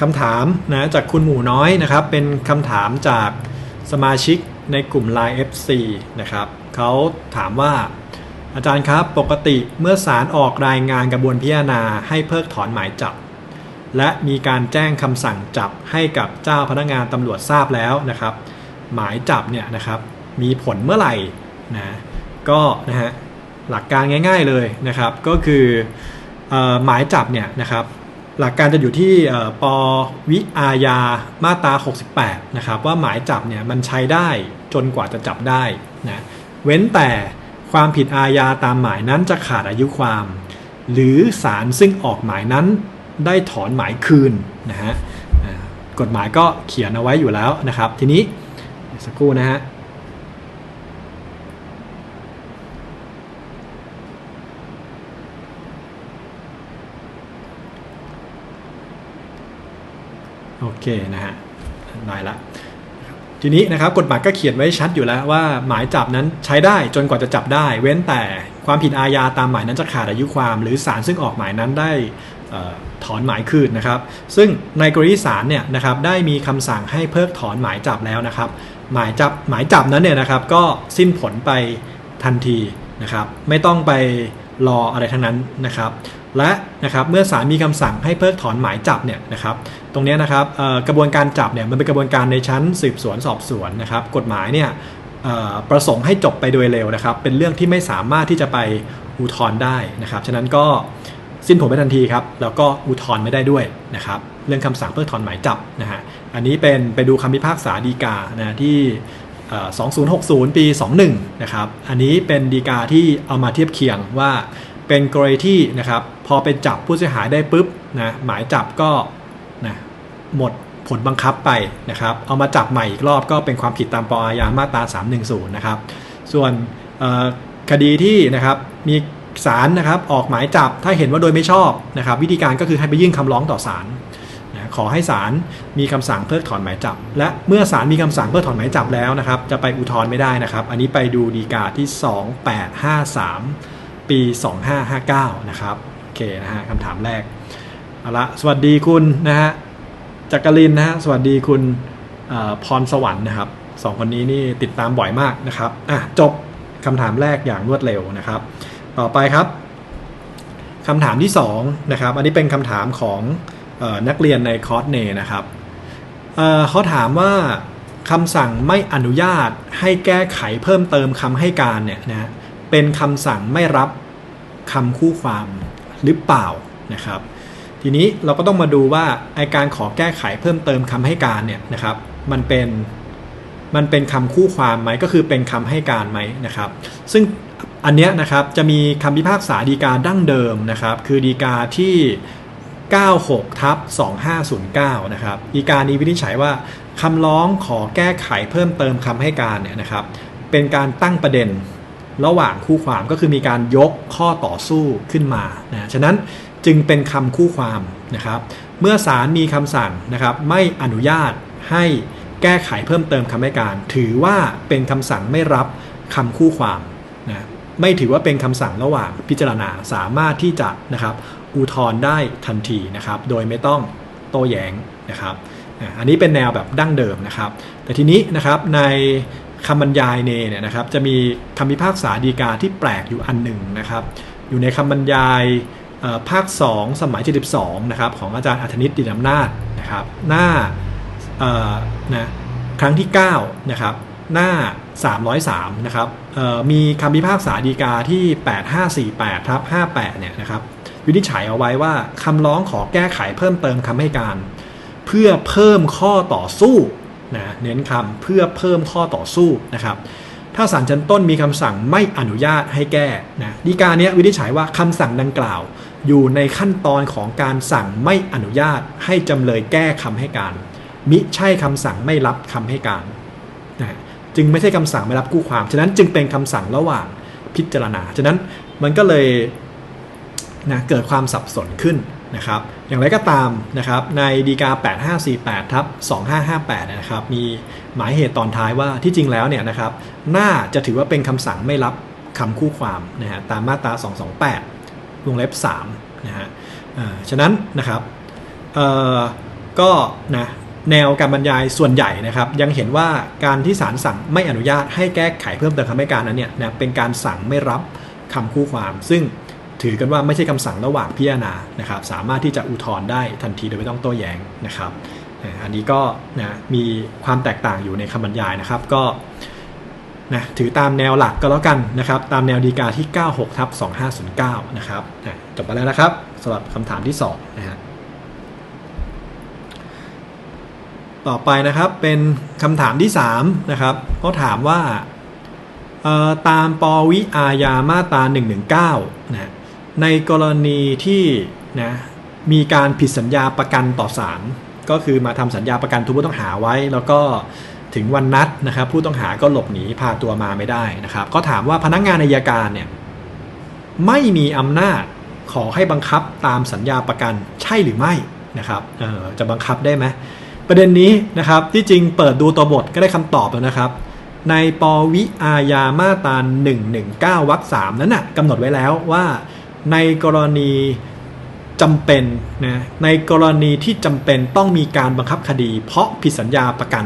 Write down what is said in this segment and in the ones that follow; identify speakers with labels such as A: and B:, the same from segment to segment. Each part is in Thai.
A: คำถามนะจากคุณหมูน้อยนะครับ เป็นคำถามจากสมาชิกในกลุ่ม Line FC นะครับเขาถามว่าอาจารย์ครับปกติเมื่อศาลออกรายงานกระบวนพิจารณาให้เพิกถอนหมายจับ และมีการแจ้งคำสั่งจับให้กับเจ้าพนักงานตำรวจทราบแล้วนะครับ หมายจับเนี่ยนะครับมีผลเมื่อไหร่นะก็นะฮะหลักการง่าย ๆเลยนะครับ ก็คือเออหมายจับเนี่ยนะครับ หลักการจะอยู่ที่ปวิอาญามาตรา 68 นะครับ ว่าหมายจับเนี่ยมันใช้ได้จนกว่าจะจับได้นะเว้นแต่ความผิดอาญาตามหมายนั้นจะขาดอายุความ หรือศาลซึ่งออกหมายนั้นได้ถอนหมายคืนนะฮะกฎหมายก็เขียนเอาไว้อยู่แล้วนะครับ ทีนี้สักครู่นะฮะ เคนะฮะได้ละทีนี้นะครับกฎหมายก็เขียนไว้ชัดอยู่แล้วว่าหมายจับนั้นใช้ได้จนกว่าจะจับได้ เว้นแต่ความผิดอาญาตามหมายนั้นจะขาดอายุความ หรือศาลซึ่งออกหมายนั้นได้ถอนหมายคืนนะครับ ซึ่งในกรณีศาลเนี่ยนะครับได้มีคำสั่งให้เพิกถอนหมายจับแล้วนะครับ หมายจับหมายจับนั้นเนี่ยนะครับก็สิ้นผลไปทันทีนะครับ ไม่ต้องไป รออะไรทั้งนั้นนะครับ และนะครับเมื่อศาลมีคำสั่งให้เพิกถอนหมายจับเนี่ยนะครับ ตรงนี้นะครับกระบวนการจับเนี่ยมันเป็นกระบวนการในชั้นสืบสวนสอบสวนนะครับ กฎหมายเนี่ยประสงค์ให้จบไปโดยเร็วนะครับ เป็นเรื่องที่ไม่สามารถที่จะไปอุทธรณ์ได้นะครับ ฉะนั้นก็สิ้นผลไปทันทีครับ แล้วก็อุทธรณ์ไม่ได้ด้วยนะครับ เรื่องคำสั่งเพิกถอนหมายจับนะฮะ อันนี้เป็นไปดูคำพิพากษาดีกานะที่ 2060 ปี 21 นะครับ อันนี้เป็นดีกาที่เอามาเทียบเคียงว่าเป็นกรณีที่นะครับพอไปจับผู้เสียหายได้ปุ๊บนะหมายจับก็นะหมดผลบังคับไปนะครับ เอามาจับใหม่อีกรอบก็เป็นความผิดตามปอาญามาตรา310 นะครับ ส่วนคดีที่นะครับมีศาลนะครับออกหมายจับถ้าเห็นว่าโดยไม่ชอบนะครับ วิธีการก็คือให้ไปยื่นคำร้องต่อศาล ขอให้ศาลมีคำสั่งเพิกถอนหมายจับ และเมื่อศาลมีคำสั่งเพิกถอนหมายจับแล้วนะครับ จะไปอุทธรณ์ไม่ได้นะครับ อันนี้ไปดูดีกาที่ 2853 ปี 2559 นะครับโอเคนะฮะคำถามแรกเอาละสวัสดีคุณนะฮะจักรินนะฮะสวัสดีคุณพรสวรรค์นะครับสองคนนี้นี่ติดตามบ่อยมากนะครับอะจบคำถามแรกอย่างรวดเร็วนะครับ ต่อไปครับคำถามที่2นะครับอันนี้เป็นคำถามของ นักเรียนในคอร์สเนนะครับเเขาถามว่าคำสั่งไม่อนุญาตให้แก้ไขเพิ่มเติมคำให้การเนี่ยนะเป็นคำสั่งไม่รับคำคู่ความหรือเปล่านะครับ ทีนี้เราก็ต้องมาดูว่าไอการขอแก้ไขเพิ่มเติมคำให้การเนี่ยนะครับ มันเป็นมันเป็นคำคู่ความไหมก็คือเป็นคำให้การไหมนะครับ ซึ่งอันเนี้ยนะครับจะมีคำพิพากษาดีกาดั้งเดิมนะครับ คือดีกาที่ 96ทับ2509 นะครับดีการนี้วินิจฉัยว่าคำร้องขอแก้ไขเพิ่มเติมคำให้การเนี่ยนะครับ เป็นการตั้งประเด็นระหว่างคู่ความก็คือมีการยกข้อต่อสู้ขึ้นมานะฉะนั้นจึงเป็นคำคู่ความนะครับ เมื่อศาลมีคำสั่งนะครับ ไม่อนุญาตให้แก้ไขเพิ่มเติมคำให้การ ถือว่าเป็นคำสั่งไม่รับคำคู่ความนะไม่ถือว่าเป็นคำสั่งระหว่างพิจารณาสามารถที่จะนะครับ อุทธรณ์ได้ทันทีนะครับ โดยไม่ต้องโต้แย้งนะครับ อันนี้เป็นแนวแบบดั้งเดิมนะครับ แต่ทีนี้นะครับในคำบรรยายเนเนี่ยนะครับจะมีคำพิพากษาดีกาที่แปลกอยู่อันหนึ่งนะครับ อยู่ในคำบรรยายภาค 2 สมัย 72 นะครับของอาจารย์อัธนิตดินอำนาจนะครับ หน้านะครั้งที่ 9 นะครับ หน้า 303 นะครับมีคำพิพากษาดีกาที่ 8548ทับ58 เนี่ยนะครับ วินิจฉัยเอาไว้ว่าคำร้องขอแก้ไขเพิ่มเติมคำให้การ เพื่อเพิ่มข้อต่อสู้นะเน้นคำเพื่อเพิ่มข้อต่อสู้นะครับ ถ้าศาลชั้นต้นมีคำสั่งไม่อนุญาตให้แก้นะดีกาเนี้ยวินิจฉัยว่าคำสั่งดังกล่าว อยู่ในขั้นตอนของการสั่งไม่อนุญาตให้จำเลยแก้คำให้การ มิใช่คำสั่งไม่รับคำให้การนะจึงไม่ใช่คำสั่งไม่รับคู่ความ ฉะนั้นจึงเป็นคำสั่งระหว่างพิจารณา ฉะนั้นมันก็เลย นะเกิดความสับสนขึ้นนะครับอย่างไรก็ตามนะครับในดีกา 8548ทับ2558นะครับมีหมายเหตุตอนท้ายว่าที่จริงแล้วเนี่ยนะครับน่าจะถือว่าเป็นคำสั่งไม่รับคำคู่ความนะฮะตามมาตรา 228 วงเล็บ3นะฮะฉะนั้นนะครับก็นะแนวการบรรยายส่วนใหญ่นะครับ ยังเห็นว่าการที่ศาลสั่งไม่อนุญาตให้แก้ไขเพิ่มเติมคำให้การนั้นเนี่ยนะเป็นการสั่งไม่รับคำคู่ความ ซึ่ง ถือกันว่าไม่ใช่คำสั่งระหว่างพิจารณานะครับสามารถที่จะอุทธรณ์ได้ทันทีโดยไม่ต้องโต้แย้งนะครับอันนี้ก็นะมีความแตกต่างอยู่ในคำบรรยายนะครับก็นะถือตามแนวหลักก็แล้วกันนะครับตามแนวดีกาที่ 96ทับ2509นะครับอะจบไปแล้วนะครับสำหรับคำถามที่2นะฮะต่อไปนะครับเป็นคำถามที่3นะครับเขาถามว่าเอ่อตามปวิอาญามาตรา119นะ ในกรณีที่นะมีการผิดสัญญาประกันต่อศาลก็คือมาทำสัญญาประกันทุกผู้ต้องหาไว้ แล้วก็ถึงวันนัดนะครับ ผู้ต้องหาก็หลบหนีพาตัวมาไม่ได้นะครับ ก็ถามว่าพนักงานอัยการเนี่ยไม่มีอำนาจขอให้บังคับตามสัญญาประกันใช่หรือไม่นะครับออจะบังคับได้ไหมประเด็นนี้นะครับที่จริงเปิดดูตัวบทก็ได้คำตอบแล้วนะครับ ในปวิอาญามาตรา119วรรคสามนั้นน่ะกำหนดไว้แล้วว่า ในกรณีจำเป็นนะในกรณีที่จำเป็นต้องมีการบังคับคดี เพราะผิดสัญญาประกัน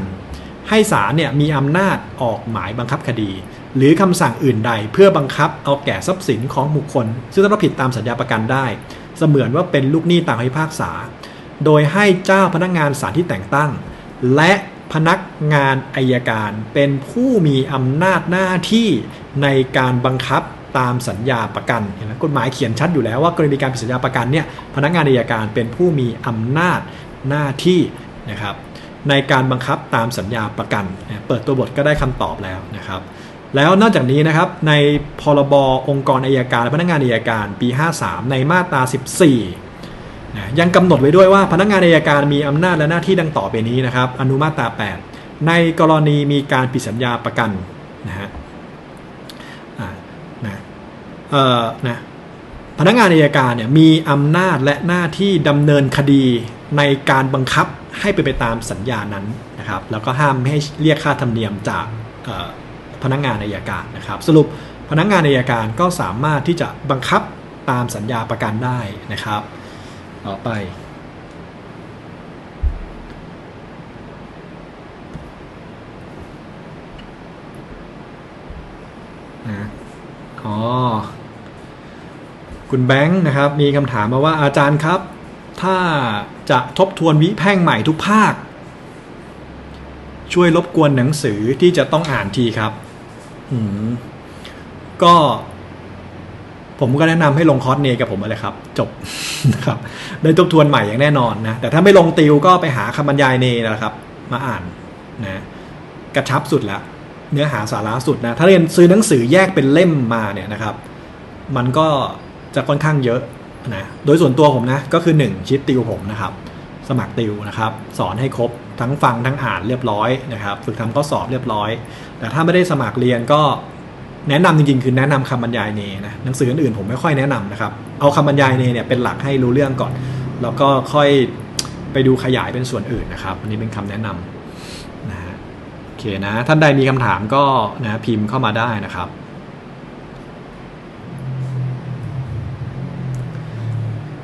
A: ให้ศาลเนี่ยมีอำนาจออกหมายบังคับคดี หรือคำสั่งอื่นใด เพื่อบังคับเอาแก่ทรัพย์สินของบุคคล ซึ่งต้องรับผิดตามสัญญาประกันได้ เสมือนว่าเป็นลูกหนี้ต่ามคำพิพากษา โดยให้เจ้าพนักงานศาลที่แต่งตั้ง และพนักงานอายการเป็นผู้มีอำนาจหน้าที่ในการบังคับ ตามสัญญาประกันเห็นไหมกฎหมายเขียนชัดอยู่แล้วว่ากรณีการผิดสัญญาประกันเนี่ยพนักงานอายการเป็นผู้มีอำนาจหน้าที่นะครับในการบังคับตามสัญญาประกัน เปิดตัวบทก็ได้คำตอบแล้วนะครับ แล้วนอกจากนี้นะครับในพรบองค์กรอายการและพนักงานอายการปี 53 ในมาตรา 14นะยังกำหนดไว้ด้วยว่าพนักงานอัยการมีอำนาจและหน้าที่ดังต่อไปนี้นะครับ อนุมาตรา 8 ในกรณีมีการผิดสัญญาประกันนะฮะ เอ่อนะพนักงานอัยการเนี่ยมีอำนาจและหน้าที่ดำเนินคดีในการบังคับให้เป็นไปตามสัญญานั้นนะครับ แล้วก็ห้ามไม่ให้เรียกค่าธรรมเนียมจากพนักงานอัยการนะครับ สรุปพนักงานอัยการก็สามารถที่จะบังคับตามสัญญาประกันได้นะครับ ต่อไป นะอ๋อ คุณแบงค์นะครับ มีคำถามมาว่าอาจารย์ครับ ถ้าจะทบทวนวิแพ่งใหม่ทุกภาค ช่วยรบกวนหนังสือที่จะต้องอ่านทีครับอืมก็ ผมก็แนะนำให้ลงคอร์สเนกับผมเลยครับ จบนะครับ ได้ทบทวนใหม่อย่างแน่นอนนะ แต่ถ้าไม่ลงติวก็ไปหาคำบรรยายเนนะครับ มาอ่านนะกระชับสุดแล้วเนื้อหาสาระสุดนะ ถ้าเรียนซื้อหนังสือแยกเป็นเล่มมาเนี่ยนะครับ มันก็ จะค่อนข้างเยอะนะโดยส่วนตัวผมนะก็คือ 1 ชิดติวผมนะครับ สมัครติวนะครับ สอนให้ครบทั้งฟังทั้งอ่านเรียบร้อยนะครับฝึกทำข้อสอบเรียบร้อย แต่ถ้าไม่ได้สมัครเรียนก็แนะนำจริงๆ คือแนะนำคำบรรยายเนนะหนังสืออื่นๆผมไม่ค่อยแนะนำนะครับเอาคำบรรยายเนเนี่ยเป็นหลักให้รู้เรื่องก่อน แล้วก็ค่อยไปดูขยายเป็นส่วนอื่นนะครับอันนี้เป็นคำแนะนำนะฮะโอเคนะท่านใดมีคำถามก็นะพิมพ์เข้ามาได้นะครับ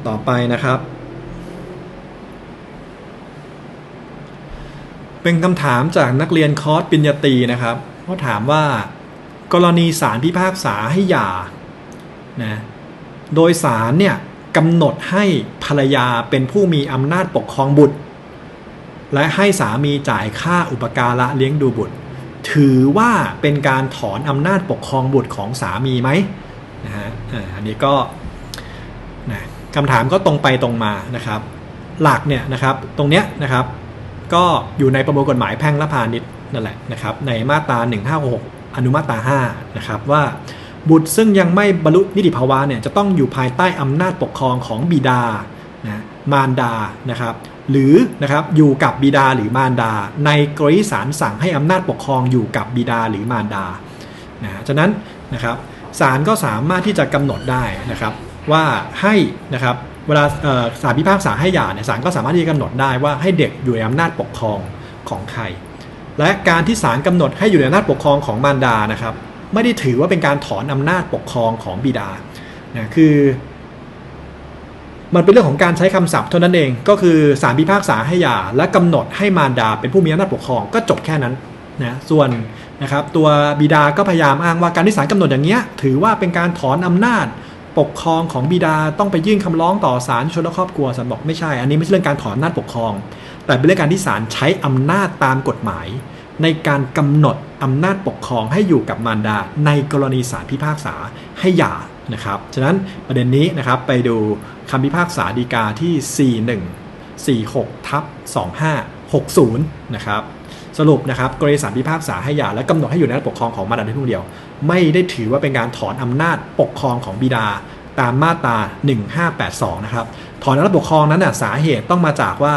A: ต่อไปนะครับ เป็นคำถามจากนักเรียนคอร์สปริญญาตรีนะครับเขาถามว่า กรณีศาลพิพากษาให้หย่านะโดยศาลเนี่ยกำหนดให้ภรรยาเป็นผู้มีอำนาจปกครองบุตร และให้สามีจ่ายค่าอุปการะเลี้ยงดูบุตร ถือว่าเป็นการถอนอำนาจปกครองบุตรของสามีไหมนะฮะอันนี้ก็ คำถามก็ตรงไปตรงมานะครับ หลักเนี่ยนะครับตรงเนี้ยนะครับ ก็อยู่ในประมวลกฎหมายแพ่งและพาณิชย์นั่นแหละนะครับ ในมาตรา 156 อนุมาตรา5นะครับว่าบุตรซึ่งยังไม่บรรลุนิติภาวะเนี่ยจะต้องอยู่ภายใต้อำนาจปกครองของบิดานะมารดานะครับ หรือนะครับอยู่กับบิดาหรือมารดา ในกรณีศาลสั่งให้อำนาจปกครองอยู่กับบิดาหรือมารดานะฉะนั้นนะครับศาลก็สามารถที่จะกำหนดได้นะครับ ว่าให้นะครับเวลาศาลพิพากษาให้หย่าเนี่ยศาลก็สามารถที่จะกำหนดได้ว่าให้เด็กอยู่ในอำนาจปกครองของใคร และการที่ศาลกำหนดให้อยู่ในอำนาจปกครองของมารดานะครับไม่ได้ถือว่าเป็นการถอนอำนาจปกครองของบิดานะคือมันเป็นเรื่องของการใช้คำศัพท์เท่านั้นเองก็คือสารพิพากษาให้หย่าและกำหนดให้มารดาเป็นผู้มีอำนาจปกครองก็จบแค่นั้นนะส่วนนะครับตัวบิดาก็พยายามอ้างว่าการที่ศาลกำหนดอย่างเงี้ยถือว่าเป็นการถอนอำนาจ ปกครองของบิดาต้องไปยื่นคำร้องต่อศาลชนและครอบครัวศาลบอกไม่ใช่ อันนี้ไม่ใช่เรื่องการถอนอำนาจปกครอง แต่เป็นเรื่องการที่ศาลใช้อำนาจตามกฎหมาย ในการกำหนดอำนาจปกครองให้อยู่กับมารดา ในกรณีศาลพิพากษาให้หย่านะครับ ฉะนั้นประเด็นนี้นะครับไปดูคำพิพากษาฎีกาที่ 4146ทับ2560 นะครับ สรุปนะครับกรณีศาลพิพากษาให้หย่าและกำหนดให้อยู่ในอำนาจปกครองของมารดาเพียงผู้เดียว ไม่ได้ถือว่าเป็นการถอนอำนาจปกครองของบิดาตามมาตรา 1582 นะครับ ถอนอำนาจปกครองนั้นน่ะสาเหตุต้องมาจากว่า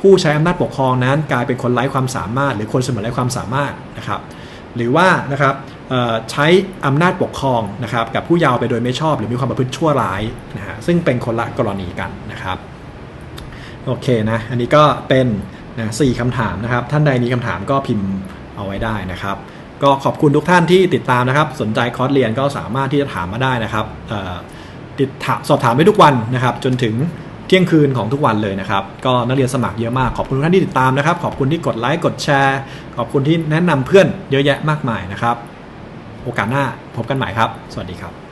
A: ผู้ใช้อำนาจปกครองนั้นกลายเป็นคนไร้ความสามารถ หรือคนเสมือนไร้ความสามารถนะครับ หรือว่านะครับใช้อำนาจปกครองนะครับกับผู้เยาว์ไปโดยไม่ชอบ หรือมีความประพฤติชั่วร้ายนะฮะซึ่งเป็นคนละกรณีกันนะครับโอเคนะอันนี้ก็เป็นนะสี่คำถามนะครับ ท่านใดมีคำถามก็พิมพ์เอาไว้ได้นะครับ ก็ขอบคุณทุกท่านที่ติดตามนะครับ สนใจคอร์สเรียนก็สามารถที่จะถามมาได้นะครับติดสอบถามได้ทุกวันนะครับ จนถึงเที่ยงคืนของทุกวันเลยนะครับ ก็นักเรียนสมัครเยอะมาก ขอบคุณทุกท่านที่ติดตามนะครับ ขอบคุณที่กดไลค์กดแชร์ ขอบคุณที่แนะนำเพื่อนเยอะแยะมากมายนะครับ โอกาสหน้าพบกันใหม่ครับ สวัสดีครับ